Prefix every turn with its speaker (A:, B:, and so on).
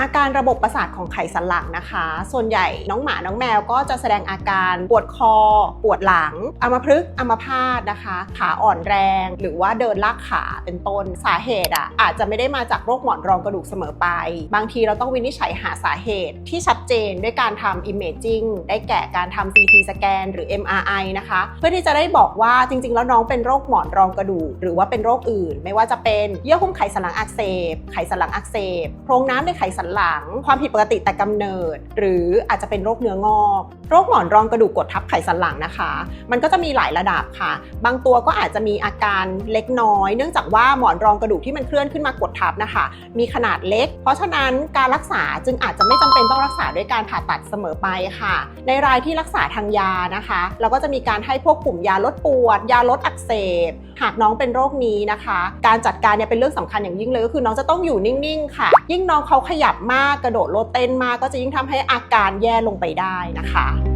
A: อาการระบบประสาทของไขสันหลังนะคะ ส่วนใหญ่น้องหมาน้องแมวก็จะแสดงอาการปวดคอ ปวดหลังอัมพฤกษ์อัมพาตนะคะ ขาอ่อนแรง หรือว่าเดินลากขาเป็นต้นสาเหตุอะอาจจะไม่ได้มาจากโรคหมอนรองกระดูกเสมอไป บางทีเราต้องวินิจฉัยหาสาเหตุที่ชัดเจนด้วยการทำ imaging ได้แก่การทำ CT สแกนหรือ MRI นะคะ เพื่อที่จะได้บอกว่าจริง ๆ แล้วน้องเป็นโรคหมอนรองกระดูกหรือว่าเป็นโรคอื่น ไม่ว่าจะเป็นเยื่อหุ้มไขสันหลังอักเสบไขสันหลังอักเสบโพรงน้ำในไขสันหลัง ความผิดปกติแต่กำเนิด หรืออาจจะเป็นโรคเนื้องอก โรคหมอนรองกระดูกกดทับไขสันหลังนะคะ มันก็จะมีหลายระดับค่ะ บางตัวก็อาจจะมีอาการเล็กน้อย เนื่องจากว่าหมอนรองกระดูกที่มันเคลื่อนขึ้นมากดทับนะคะ มีขนาดเล็ก เพราะฉะนั้นการรักษาจึงอาจจะไม่จำเป็นต้องรักษาด้วยการผ่าตัดเสมอไปค่ะ ในรายที่รักษาทางยานะคะ เราก็จะมีการให้พวกกลุ่มยาลดปวด ยาลดอักเสบ หากน้องเป็นโรคนี้นะคะ การจัดการเนี่ยเป็นเรื่องสำคัญอย่างยิ่งเลยก็คือน้องจะต้องอยู่นิ่งๆ ค่ะ ยิ่งน้องเขาขยับมากกระโดดโลดเต้นมากก็จะยิ่งทำให้อาการแย่ลงไปได้นะคะ